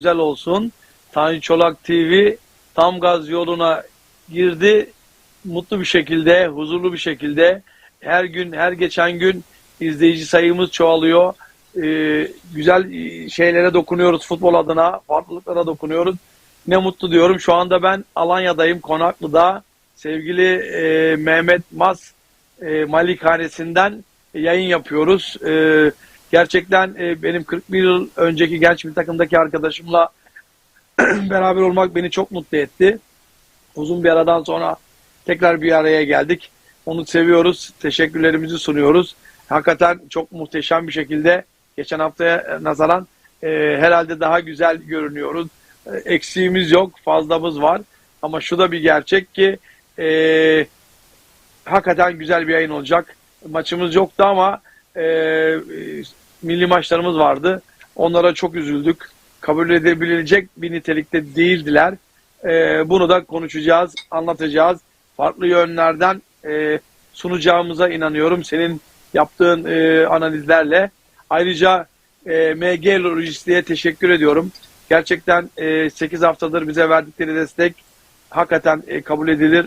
güzel olsun. Tanju Çolak TV tam gaz yoluna girdi. Mutlu bir şekilde, huzurlu bir şekilde her gün, her geçen gün izleyici sayımız çoğalıyor. Ee, güzel e, şeylere dokunuyoruz futbol adına, farklılıklara dokunuyoruz. Ne mutlu diyorum. Şu anda ben Alanya'dayım, Konaklı'da. Sevgili e, Mehmet Mas e, Malikanesi'nden yayın yapıyoruz. E, gerçekten e, benim 41 yıl önceki genç bir takımdaki arkadaşımla beraber olmak beni çok mutlu etti. Uzun bir aradan sonra tekrar bir araya geldik. Onu seviyoruz. Teşekkürlerimizi sunuyoruz. Hakikaten çok muhteşem bir şekilde geçen haftaya nazaran e, herhalde daha güzel görünüyoruz. E, eksiğimiz yok, fazlamız var. Ama şu da bir gerçek ki e, hakikaten güzel bir yayın olacak. Maçımız yoktu ama e, e, milli maçlarımız vardı. Onlara çok üzüldük. Kabul edebilecek bir nitelikte değildiler. E, bunu da konuşacağız, anlatacağız. Farklı yönlerden e, sunacağımıza inanıyorum. Senin yaptığın e, analizlerle. Ayrıca e, MG Lojistik'e teşekkür ediyorum. Gerçekten e, 8 haftadır bize verdikleri destek hakikaten e, kabul edilir.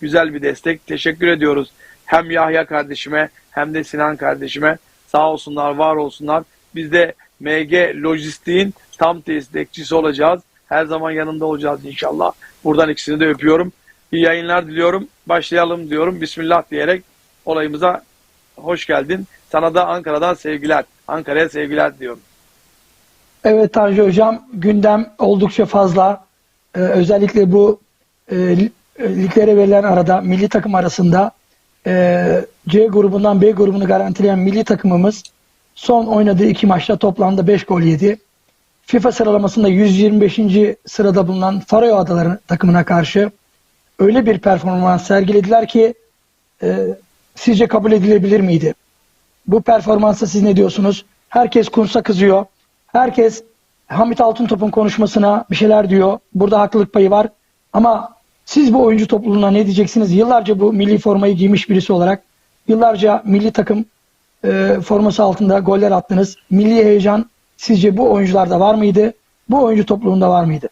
Güzel bir destek. Teşekkür ediyoruz. Hem Yahya kardeşime hem de Sinan kardeşime. Sağ olsunlar, var olsunlar. Biz de MG Lojistik'in tam destekçisi olacağız. Her zaman yanında olacağız inşallah. Buradan ikisini de öpüyorum. İyi yayınlar diliyorum. Başlayalım diyorum. Bismillah diyerek olayımıza hoş geldin. Sana da Ankara'dan sevgiler. Ankara'ya sevgiler diyorum. Evet Tanju Hocam gündem oldukça fazla. Ee, özellikle bu e, e, liglere verilen arada milli takım arasında e, C grubundan B grubunu garantileyen milli takımımız son oynadığı iki maçta toplamda 5 gol yedi. FIFA sıralamasında 125. sırada bulunan Faroe Adaları takımına karşı öyle bir performans sergilediler ki e, sizce kabul edilebilir miydi? Bu performansa siz ne diyorsunuz? Herkes Kuntz'a kızıyor. Herkes Hamit Altıntop'un konuşmasına bir şeyler diyor. Burada haklılık payı var. Ama siz bu oyuncu topluluğuna ne diyeceksiniz? Yıllarca bu milli formayı giymiş birisi olarak yıllarca milli takım e, forması altında goller attınız. Milli heyecan sizce bu oyuncularda var mıydı? Bu oyuncu topluluğunda var mıydı?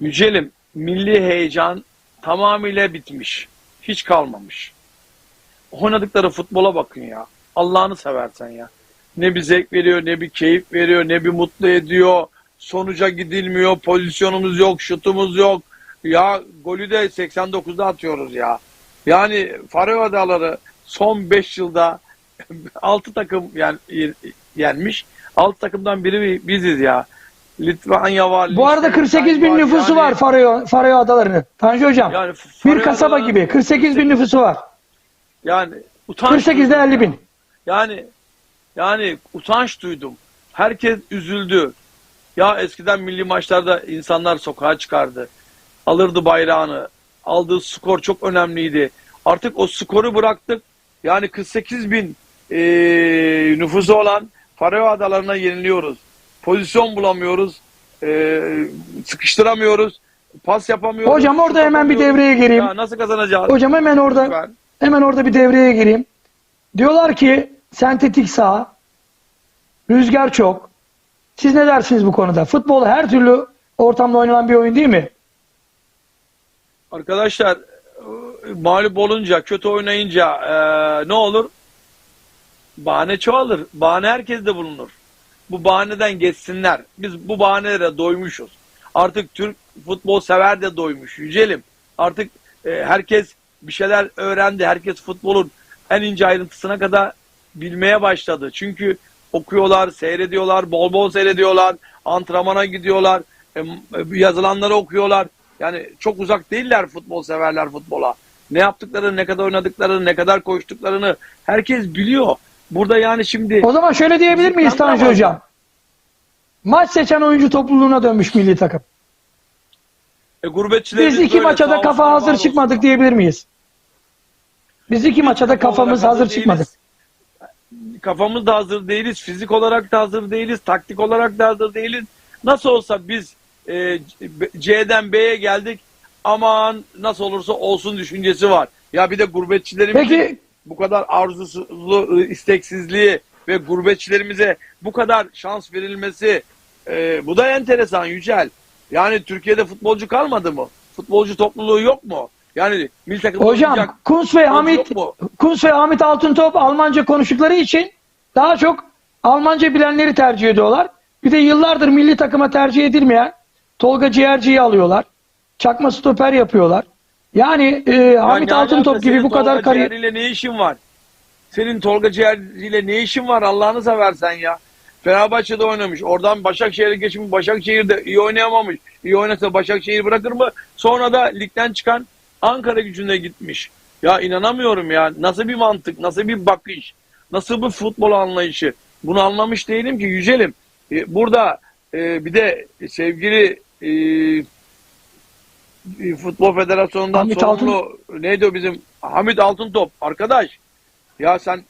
Yücelim, milli heyecan tamamıyla bitmiş. Hiç kalmamış. Oynadıkları futbola bakın ya. Allah'ını seversen ya. Ne bir zevk veriyor, ne bir keyif veriyor, ne bir mutlu ediyor. Sonuca gidilmiyor, pozisyonumuz yok, şutumuz yok. Ya golü de 89'da atıyoruz ya. Yani Faroe Adaları son 5 yılda 6 takım yani yenmiş. 6 takımdan biri biziz ya. Litvanya var. Bu arada 48 bin nüfusu var Faroe, Faroe Adaları'nın. Tanju Hocam. Yani bir kasaba Adaları- gibi 48 bin nüfusu var. Yani utanç 48'de duydum 50 ya. bin. Yani yani utanç duydum. Herkes üzüldü. Ya eskiden milli maçlarda insanlar sokağa çıkardı. Alırdı bayrağını. Aldığı skor çok önemliydi. Artık o skoru bıraktık. Yani 48 bin eee, nüfusu olan Faroe Adalarına yeniliyoruz. Pozisyon bulamıyoruz. Eee, sıkıştıramıyoruz. Pas yapamıyoruz. Hocam orada hemen bir devreye gireyim. Ya nasıl kazanacağız? Hocam hemen orada Lütfen. hemen orada bir devreye gireyim. Diyorlar ki sentetik saha, rüzgar çok. Siz ne dersiniz bu konuda? Futbol her türlü ortamda oynanan bir oyun değil mi? Arkadaşlar mağlup olunca, kötü oynayınca e, ne olur? Bahane çoğalır. Bahane herkeste bulunur. Bu bahaneden geçsinler. Biz bu bahanelere doymuşuz. Artık Türk futbol sever de doymuş. Yücelim. Artık e, herkes bir şeyler öğrendi. Herkes futbolun en ince ayrıntısına kadar bilmeye başladı. Çünkü okuyorlar, seyrediyorlar, bol bol seyrediyorlar, antrenmana gidiyorlar, e, e, yazılanları okuyorlar. Yani çok uzak değiller futbol severler futbola. Ne yaptıklarını, ne kadar oynadıklarını, ne kadar koştuklarını herkes biliyor. Burada yani şimdi O zaman şöyle diyebilir miyiz Tanju. Hocam? Maç seçen oyuncu topluluğuna dönmüş milli takım. e, Biz iki böyle maça da kafa hazır çıkmadık diyebilir miyiz? Biz iki maça da kafamız hazır çıkmadık. Kafamız da hazır değiliz. Fizik olarak da hazır değiliz. Taktik olarak da hazır değiliz. Nasıl olsa biz e, C'den B'ye geldik. Aman nasıl olursa olsun düşüncesi var. Ya bir de gurbetçilerimizin Peki bu kadar arzusu, isteksizliği ve gurbetçilerimize bu kadar şans verilmesi e, bu da enteresan Yücel. Yani Türkiye'de futbolcu kalmadı mı? Futbolcu topluluğu yok mu? Yani milli takımda Hocam Kunz ve Hamit? Kunz ve Hamit Altıntop Almanca konuştukları için daha çok Almanca bilenleri tercih ediyorlar. Bir de yıllardır milli takıma tercih edilmeyen Tolga Ciğerci'yi alıyorlar. Çakma stoper yapıyorlar. Yani e, Hamit ne Altıntop gibi bu kadar kariyer... Ciğer'iyle ne işin var? Senin Tolga Ciğer'iyle ne işin var Allah'ını seversen ya. Fenerbahçe'de oynamış. Oradan Başakşehir'e geçmiş. Başakşehir'de iyi oynayamamış. İyi oynasa Başakşehir bırakır mı? Sonra da ligden çıkan Ankara gücüne gitmiş. Ya inanamıyorum ya. Nasıl bir mantık, nasıl bir bakış, nasıl bir futbol anlayışı. Bunu anlamış değilim ki Yücelim. E, Burada e, bir de sevgili e, Futbol Federasyonu'ndan Hamit sorumlu neydi o bizim Hamit Altıntop arkadaş ya sen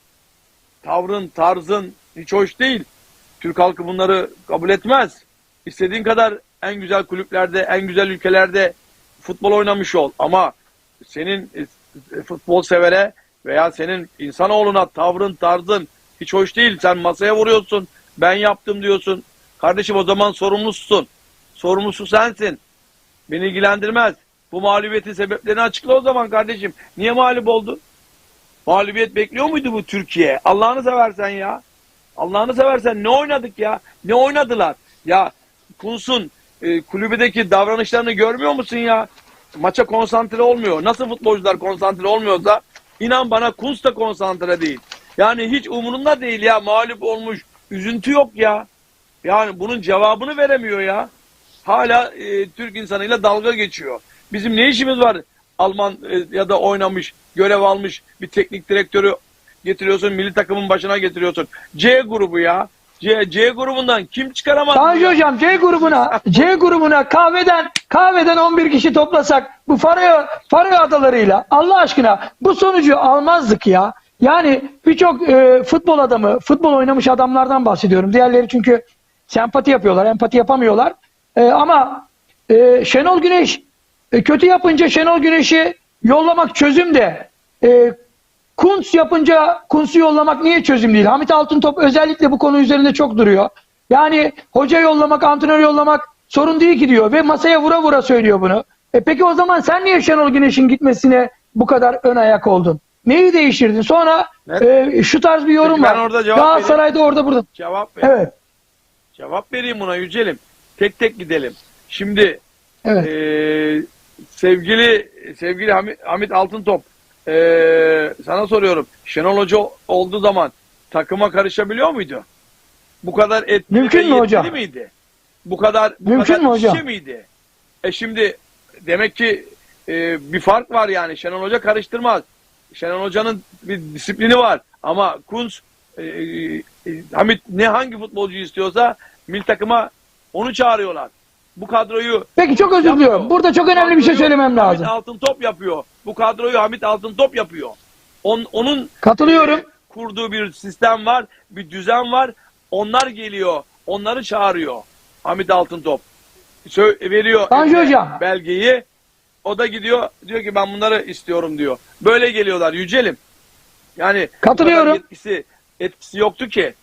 tavrın tarzın hiç hoş değil. Türk halkı bunları kabul etmez. İstediğin kadar en güzel kulüplerde, en güzel ülkelerde futbol oynamış ol. Ama senin futbol severe veya senin insanoğluna tavrın, tarzın hiç hoş değil. Sen masaya vuruyorsun, ben yaptım diyorsun. Kardeşim o zaman sorumlusun. Sorumlusu sensin. Beni ilgilendirmez. Bu mağlubiyetin sebeplerini açıkla o zaman kardeşim. Niye mağlup oldu? Mağlubiyet bekliyor muydu bu Türkiye? Allah'ını seversen ya. Allah'ını seversen ne oynadık ya? Ne oynadılar? Ya Kunsun e, kulübedeki davranışlarını görmüyor musun ya? Maça konsantre olmuyor. Nasıl futbolcular konsantre olmuyorsa inan bana Kuns da konsantre değil. Yani hiç umurunda değil ya mağlup olmuş. Üzüntü yok ya. Yani bunun cevabını veremiyor ya. Hala e, Türk insanıyla dalga geçiyor. Bizim ne işimiz var Alman e, ya da oynamış, görev almış bir teknik direktörü getiriyorsun, milli takımın başına getiriyorsun. C grubu ya. C, C grubundan kim çıkaramaz? Tanju? Hocam C grubuna C grubuna kahveden kahveden 11 kişi toplasak bu Faroe Faroe adalarıyla Allah aşkına bu sonucu almazdık ya. Yani birçok e, futbol adamı, futbol oynamış adamlardan bahsediyorum. Diğerleri çünkü sempati yapıyorlar, empati yapamıyorlar. E, ama e, Şenol Güneş e, kötü yapınca Şenol Güneş'i yollamak çözüm de e, Kuntz yapınca Kuntz'u yollamak niye çözüm değil? Hamit Altıntop özellikle bu konu üzerinde çok duruyor. Yani hoca yollamak, antrenör yollamak sorun değil ki diyor ve masaya vura vura söylüyor bunu. E peki o zaman sen niye Şenol Güneş'in gitmesine bu kadar ön ayak oldun? Neyi değiştirdin? Sonra Evet. e, şu tarz bir yorum Peki ben var. orada cevap Galatasaray'da orada burada. Cevap ver. Evet. Cevap vereyim buna Yücelim. Tek tek gidelim. Şimdi Evet. Ee, sevgili sevgili Hamit, Hamit Altıntop ee, sana soruyorum. Şenol Hoca olduğu zaman takıma karışabiliyor muydu? Bu kadar etkili Mümkün mü hocam? miydi? Bu kadar bu Mümkün kadar mü hocam? miydi? E şimdi demek ki e, bir fark var yani. Şenol Hoca karıştırmaz. Şenol Hoca'nın bir disiplini var. Ama Kunz e, e, Hamit ne hangi futbolcuyu istiyorsa milli takıma onu çağırıyorlar. Bu kadroyu Peki çok özür diliyorum. Burada çok önemli bir şey söylemem lazım. Hamit Altıntop yapıyor. Bu kadroyu Hamit Altıntop yapıyor. On, onun Katılıyorum. kurduğu bir sistem var, bir düzen var. Onlar geliyor, onları çağırıyor. Hamit Altıntop. Sö- veriyor Tanju Hocam. belgeyi. O da gidiyor, diyor ki ben bunları istiyorum diyor. Böyle geliyorlar Yücelim. Yani Katılıyorum. etkisi, etkisi yoktu ki.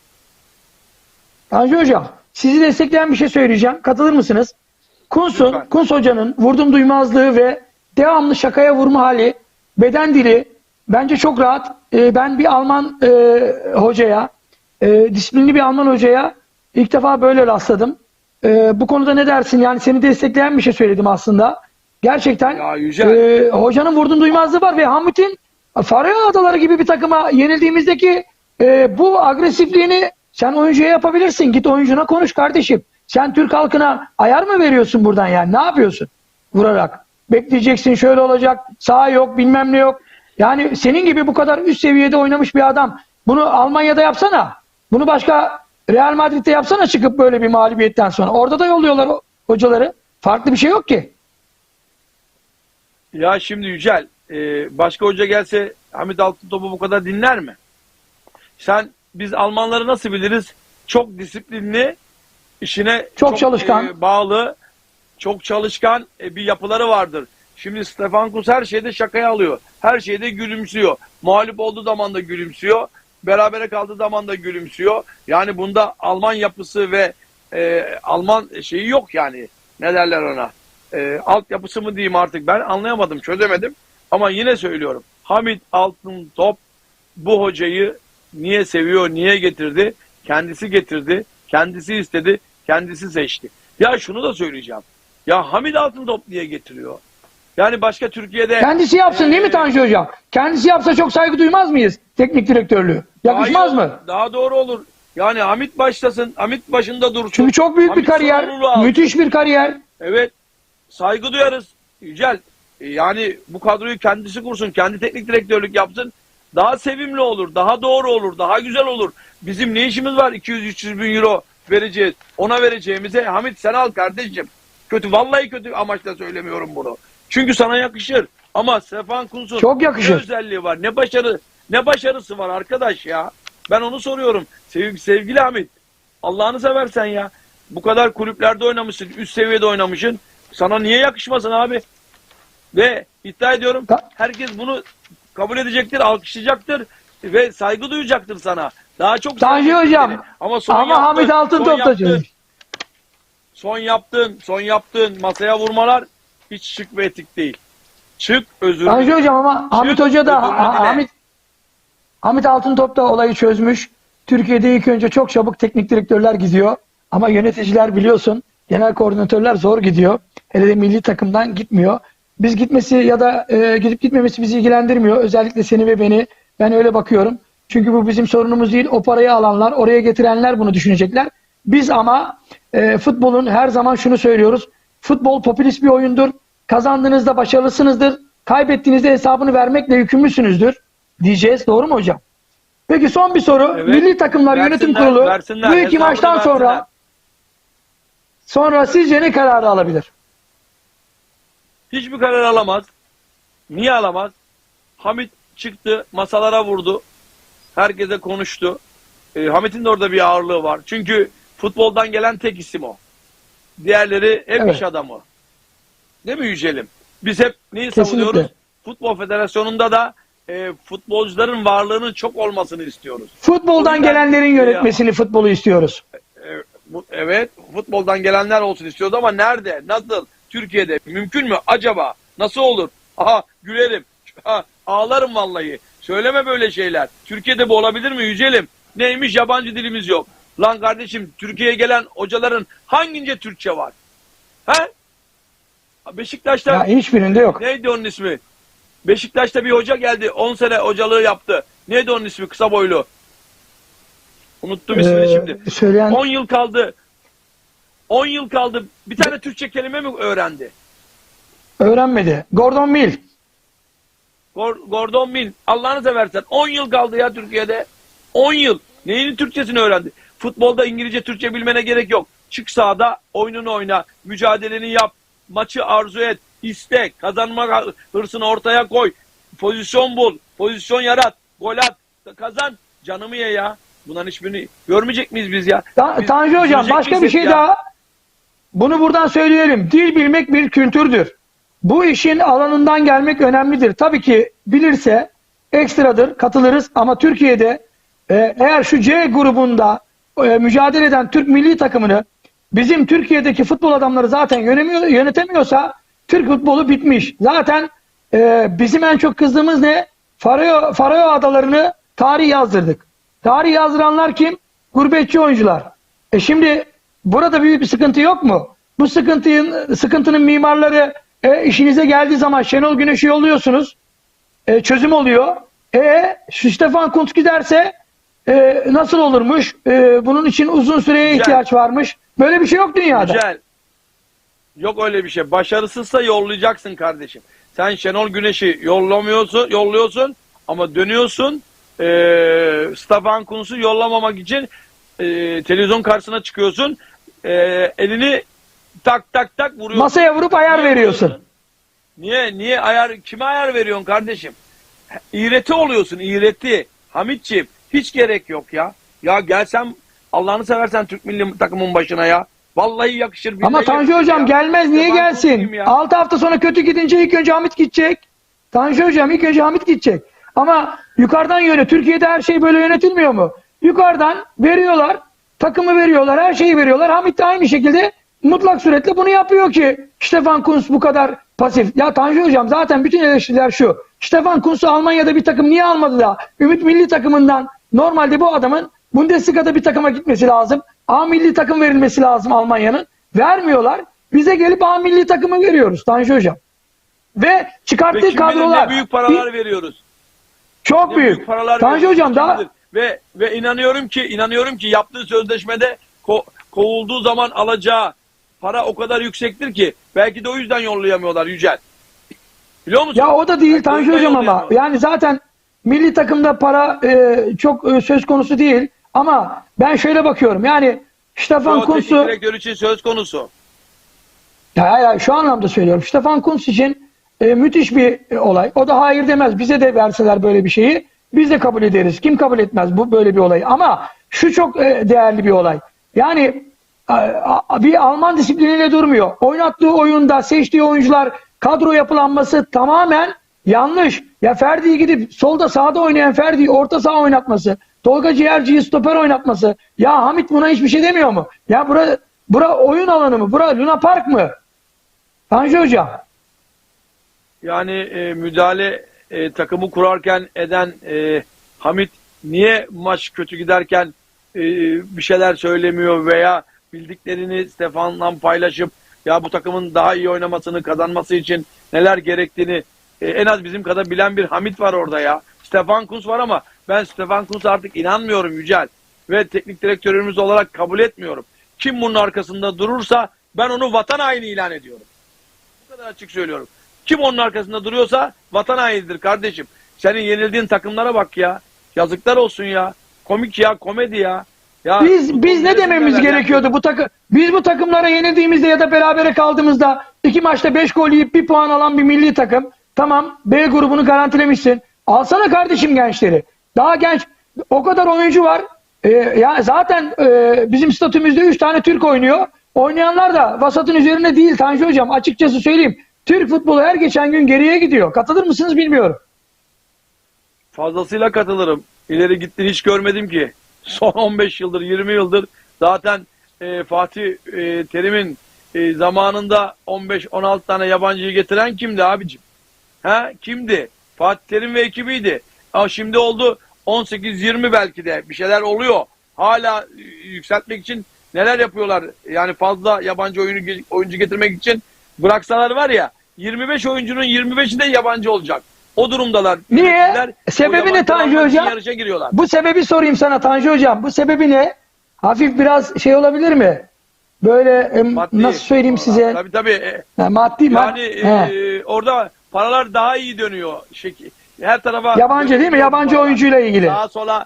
Tanju Hocam, sizi destekleyen bir şey söyleyeceğim. Katılır mısınız? Kunsun, Lütfen. Kuns Hoca'nın vurdum duymazlığı ve devamlı şakaya vurma hali, beden dili bence çok rahat. Ee, ben bir Alman e, hocaya, e, disiplinli bir Alman hocaya ilk defa böyle rastladım. E, bu konuda ne dersin? Yani seni destekleyen bir şey söyledim aslında. Gerçekten Ya e, hocanın vurdum duymazlığı var ve Hamit'in Faroe Adaları gibi bir takıma yenildiğimizdeki e, bu agresifliğini sen oyuncuya yapabilirsin. Git oyuncuna konuş kardeşim. Sen Türk halkına ayar mı veriyorsun buradan yani? Ne yapıyorsun? Vurarak. Bekleyeceksin şöyle olacak. Sağ yok bilmem ne yok. Yani senin gibi bu kadar üst seviyede oynamış bir adam. Bunu Almanya'da yapsana. Bunu başka Real Madrid'de yapsana çıkıp böyle bir mağlubiyetten sonra. Orada da yolluyorlar hocaları. Farklı bir şey yok ki. Ya şimdi Yücel, e, başka hoca gelse Hamit Altıntop'u bu kadar dinler mi? Sen, biz Almanları nasıl biliriz? Çok disiplinli, işine Çok çalışkan. e, bağlı, çok çalışkan e, bir yapıları vardır. Şimdi Stefan Kuss her şeyde şakaya alıyor. Her şeyde gülümsüyor. Mağlup olduğu zaman da gülümsüyor. Berabere kaldığı zaman da gülümsüyor. Yani bunda Alman yapısı ve e, Alman şeyi yok yani. Ne derler ona? E, altyapısı mı diyeyim artık ben anlayamadım, çözemedim. Ama yine söylüyorum. Hamit Altın Top bu hocayı niye seviyor, niye getirdi? Kendisi getirdi, kendisi istedi, kendisi seçti. Ya şunu da söyleyeceğim. Ya Hamit Altıntop niye getiriyor? Yani başka Türkiye'de Kendisi yapsın değil mi Ee, Tanju Hocam? Kendisi yapsa çok saygı duymaz mıyız? Teknik direktörlüğü. Yakışmaz daha mı? olur, Daha doğru olur. Yani Hamit başlasın, Hamit başında dursun. Çünkü çok büyük bir Hamit kariyer. sorumluluğu alsın. Müthiş bir kariyer. Evet. Saygı duyarız. Yücel. e, Yani bu kadroyu kendisi kursun. Kendi teknik direktörlük yapsın. Daha sevimli olur. Daha doğru olur. Daha güzel olur. Bizim ne işimiz var 200-300 bin euro vereceğiz. Ona vereceğimize Hamit sen al kardeşim. Kötü. Vallahi kötü amaçla söylemiyorum bunu. Çünkü sana yakışır. Ama Stefan Kunz'un Çok yakışır. ne özelliği var? Ne başarı ne başarısı var arkadaş ya? Ben onu soruyorum. Sev, sevgili Hamit. Allah'ını seversen ya. Bu kadar kulüplerde oynamışsın. Üst seviyede oynamışsın. Sana niye yakışmasın abi? Ve iddia ediyorum herkes bunu kabul edecektir, alkışlayacaktır ve saygı duyacaktır sana. Daha çok Tanju Hocam. Ama son Ama yaptığın- Hamit son da yaptığın- çözmüş. Son yaptığın, son yaptığın masaya vurmalar hiç şık ve etik değil. Çık özür Tanju. Hocam ama Hamit Hoca da. Hamit Hamit Altıntop da olayı çözmüş. Türkiye'de ilk önce çok çabuk teknik direktörler gidiyor. Ama yöneticiler biliyorsun genel koordinatörler zor gidiyor. Hele de milli takımdan gitmiyor. Biz gitmesi ya da e, gidip gitmemesi bizi ilgilendirmiyor. Özellikle seni ve beni. Ben öyle bakıyorum. Çünkü bu bizim sorunumuz değil. O parayı alanlar, oraya getirenler bunu düşünecekler. Biz ama e, futbolun her zaman şunu söylüyoruz. Futbol popülist bir oyundur. Kazandığınızda başarılısınızdır. Kaybettiğinizde hesabını vermekle yükümlüsünüzdür. Diyeceğiz. Doğru mu hocam? Peki son bir soru. Evet. Milli Takımlar Yönetim Versinler, Kurulu versinler. bu iki maçtan versinler. sonra sonra sizce ne kararı alabilir? Hiçbir karar alamaz. Niye alamaz? Hamit çıktı, masalara vurdu. Herkese konuştu. Ee, Hamit'in de orada bir ağırlığı var. Çünkü futboldan gelen tek isim o. Diğerleri hep Evet. iş adamı. Değil mi Yücel'im? Biz hep neyi Kesinlikle. savunuyoruz? Futbol Federasyonu'nda da e, futbolcuların varlığının çok olmasını istiyoruz. Futboldan yüzden- gelenlerin yönetmesini futbolu istiyoruz. E, bu- evet, futboldan gelenler olsun istiyoruz ama nerede, nasıl, Türkiye'de mümkün mü acaba? Nasıl olur? Aha gülerim, ha, ağlarım vallahi. Söyleme böyle şeyler. Türkiye'de bu olabilir mi Yücelim? Neymiş yabancı dilimiz yok. Lan kardeşim Türkiye'ye gelen hocaların hangince Türkçe var? He? Beşiktaş'ta Ya hiçbirinde yok. neydi onun ismi? Beşiktaş'ta bir hoca geldi. 10 sene hocalığı yaptı. Neydi onun ismi? Kısa boylu. Unuttum ismini Ee, şimdi. Söyleyen 10 yıl kaldı. 10 yıl kaldı. Bir tane Türkçe kelime mi öğrendi? öğrenmedi. Gordon Mill. Gor- Gordon Mill. Allah'ını seversen. 10 yıl kaldı ya Türkiye'de. 10 yıl. Neyinin Türkçesini öğrendi? Futbolda İngilizce, Türkçe bilmene gerek yok. Çık sahada, oyununu oyna, mücadeleni yap, maçı arzu et, iste, kazanma hırsını ortaya koy, pozisyon bul, pozisyon yarat, gol at, kazan. Canımı ye ya. Bunların hiçbirini görmeyecek miyiz biz ya? Ta- Biz Tanju Hocam başka bir şey ya? daha. Bunu buradan söyleyelim. Dil bilmek bir kültürdür. Bu işin alanından gelmek önemlidir. Tabii ki bilirse ekstradır, katılırız ama Türkiye'de e, eğer şu C grubunda e, mücadele eden Türk milli takımını bizim Türkiye'deki futbol adamları zaten yönetemiyorsa Türk futbolu bitmiş. Zaten e, bizim en çok kızdığımız ne? Faroe, Faroe adalarını tarih yazdırdık. Tarih yazdıranlar kim? Gurbetçi oyuncular. E şimdi burada büyük bir sıkıntı yok mu? Bu sıkıntının sıkıntının mimarları e, işinize geldiği zaman Şenol Güneş'i yolluyorsunuz. E, çözüm oluyor. E Stefan Kuntz giderse e, nasıl olurmuş? E, bunun için uzun süreye Güzel. ihtiyaç varmış. Böyle bir şey yok dünyada. Güzel. Yok öyle bir şey. Başarısızsa yollayacaksın kardeşim. Sen Şenol Güneş'i yollamıyorsun, yolluyorsun ama dönüyorsun eee Stefan Kuntz'u yollamamak için eee, televizyon karşısına çıkıyorsun. Eee, elini tak tak tak vuruyorsun. Masaya vurup ayar Niye veriyorsun. vuruyorsun? Niye niye ayar kime ayar veriyorsun kardeşim? İğreti oluyorsun, iğreti. Hamitciğim hiç gerek yok ya. Ya gelsem Allah'ını seversen Türk milli takımın başına ya. Vallahi yakışır. Ama Tanju yakışır Hocam ya. gelmez niye Kuntz gelsin? kim ya? 6 hafta sonra kötü gidince ilk önce Hamit gidecek. Tanju Hocam ilk önce Hamit gidecek. Ama yukarıdan yönet. Türkiye'de her şey böyle yönetilmiyor mu? Yukarıdan veriyorlar. Takımı veriyorlar. Her şeyi veriyorlar. Hamit de aynı şekilde mutlak suretle bunu yapıyor ki Stefan Kunz bu kadar pasif. Ya Tanju Hocam zaten bütün eleştiriler şu. Stefan Kunz'u Almanya'da bir takım niye almadı da Ümit Milli takımından normalde bu adamın Bundesliga'da bir takıma gitmesi lazım. A milli takım verilmesi lazım Almanya'nın. Vermiyorlar. Bize gelip A milli takımı veriyoruz Tanju Hocam. Ve çıkarttığı Ve kadrolar ne büyük paralar veriyoruz. çok Ne büyük. paralar Tanju Hocam daha ve ve inanıyorum ki inanıyorum ki yaptığı sözleşmede ko- kovulduğu zaman alacağı para o kadar yüksektir ki belki de o yüzden yollayamıyorlar Yücel. Biliyor musun? Ya o da değil Tanju Hocam ama yani zaten milli takımda para e, çok e, söz konusu değil ama ben şöyle bakıyorum yani Stefan Kuntz'u direktör için söz konusu. ya, ya, şu anlamda söylüyorum. Stefan Kuntz için e, müthiş bir e, olay. O da hayır demez. Bize de verseler böyle bir şeyi biz de kabul ederiz. Kim kabul etmez bu böyle bir olayı? Ama şu çok e, değerli bir olay. Yani bir Alman disipliniyle durmuyor. Oynattığı oyunda seçtiği oyuncular kadro yapılanması tamamen yanlış. Ya Ferdi'yi gidip solda sağda oynayan Ferdi'yi orta saha oynatması. Tolga Ciğerci'yi stoper oynatması. Ya Hamit buna hiçbir şey demiyor mu? Ya bura, bura oyun alanı mı? Bura Luna Park mı? Tanju Hocam. Yani e, müdahale e, takımı kurarken eden e, Hamit niye maç kötü giderken e, bir şeyler söylemiyor veya bildiklerini Stefan'la paylaşıp ya bu takımın daha iyi oynamasını kazanması için neler gerektiğini e, en az bizim kadar bilen bir Hamit var orada ya. Stefan Kuntz var ama ben Stefan Kuntz'a artık inanmıyorum Yücel. Ve teknik direktörümüz olarak kabul etmiyorum. Kim bunun arkasında durursa ben onu vatan haini ilan ediyorum. Bu kadar açık söylüyorum. Kim onun arkasında duruyorsa vatan hainidir kardeşim. Senin yenildiğin takımlara bak ya. Yazıklar olsun ya. Komik ya, komedi ya. Ya Biz biz ne dememiz gerekiyordu bu takım? Biz bu takımlara yenildiğimizde ya da berabere kaldığımızda iki maçta 5 gol yiyip bir puan alan bir milli takım. Tamam B grubunu garantilemişsin. Alsana kardeşim gençleri. Daha genç o kadar oyuncu var. Ee, ya zaten e, bizim statümüzde 3 tane Türk oynuyor. Oynayanlar da vasatın üzerine değil Tanju hocam açıkçası söyleyeyim. Türk futbolu her geçen gün geriye gidiyor. Katılır mısınız bilmiyorum. Fazlasıyla katılırım. İleri gittiğini hiç görmedim ki. Son 15 yıldır, 20 yıldır zaten e, Fatih e, Terim'in e, zamanında 15-16 tane yabancıyı getiren kimdi abicim? Ha kimdi? Fatih Terim ve ekibiydi. Ama şimdi oldu 18-20 belki de bir şeyler oluyor. Hala e, yükseltmek için neler yapıyorlar? Yani fazla yabancı oyuncu, oyuncu getirmek için bıraksalar var ya 25 oyuncunun 25'i de yabancı olacak. O durumdalar. Niye? Sebebi ne Tanju Hocam? Yarışa giriyorlar. Bu sebebi sorayım sana Tanju hocam. Bu sebebi ne? Hafif biraz şey olabilir mi? Böyle Maddi. nasıl söyleyeyim size? Tabii tabii. E, Ha, maddi mad- Yani He. e, orada paralar daha iyi dönüyor. Her tarafa Yabancı değil mi? Yabancı Paralar. oyuncuyla ilgili. Sağa sola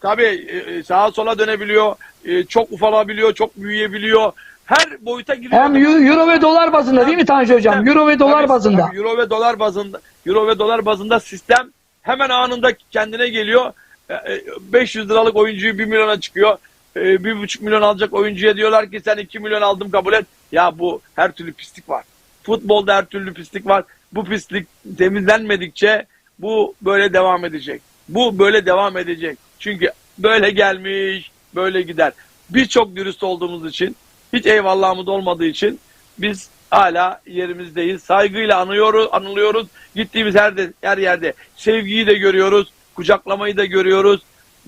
tabii e, sağa sola dönebiliyor. E, çok ufalabiliyor, çok büyüyebiliyor. Her boyuta giriyor. Hem eu- euro ve dolar bazında değil mi Tanju hocam? Euro ve dolar Tabii, bazında. tabii, Euro ve dolar bazında. Euro ve dolar bazında sistem hemen anında kendine geliyor. E, e, 500 liralık oyuncuyu 1 milyona çıkıyor. E, 1,5 milyon alacak oyuncuya diyorlar ki sen 2 milyon aldım kabul et. Ya bu her türlü pislik var. Futbolda her türlü pislik var. Bu pislik temizlenmedikçe bu böyle devam edecek. Bu böyle devam edecek. Çünkü böyle gelmiş, böyle gider. Biz çok dürüst olduğumuz için, hiç eyvallahımız olmadığı için biz hala yerimizdeyiz. Saygıyla anıyoruz, anılıyoruz. Gittiğimiz her, de, her yerde sevgiyi de görüyoruz, kucaklamayı da görüyoruz,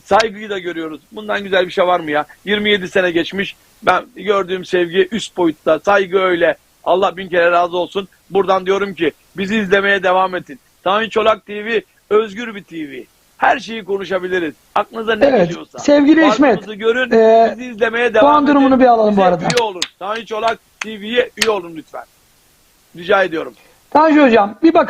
saygıyı da görüyoruz. Bundan güzel bir şey var mı ya? 27 sene geçmiş. Ben gördüğüm sevgi üst boyutta, saygı öyle. Allah bin kere razı olsun. Buradan diyorum ki bizi izlemeye devam edin. Tanju Çolak TV özgür bir TV. Her şeyi konuşabiliriz. Aklınıza ne Evet, geliyorsa. sevgili İsmet, görün. e, bizi izlemeye devam puan edin. durumunu bir alalım bu Bize arada. Üye olun. Tanju Çolak TV'ye üye olun lütfen. Rica ediyorum. Tanju hocam bir bak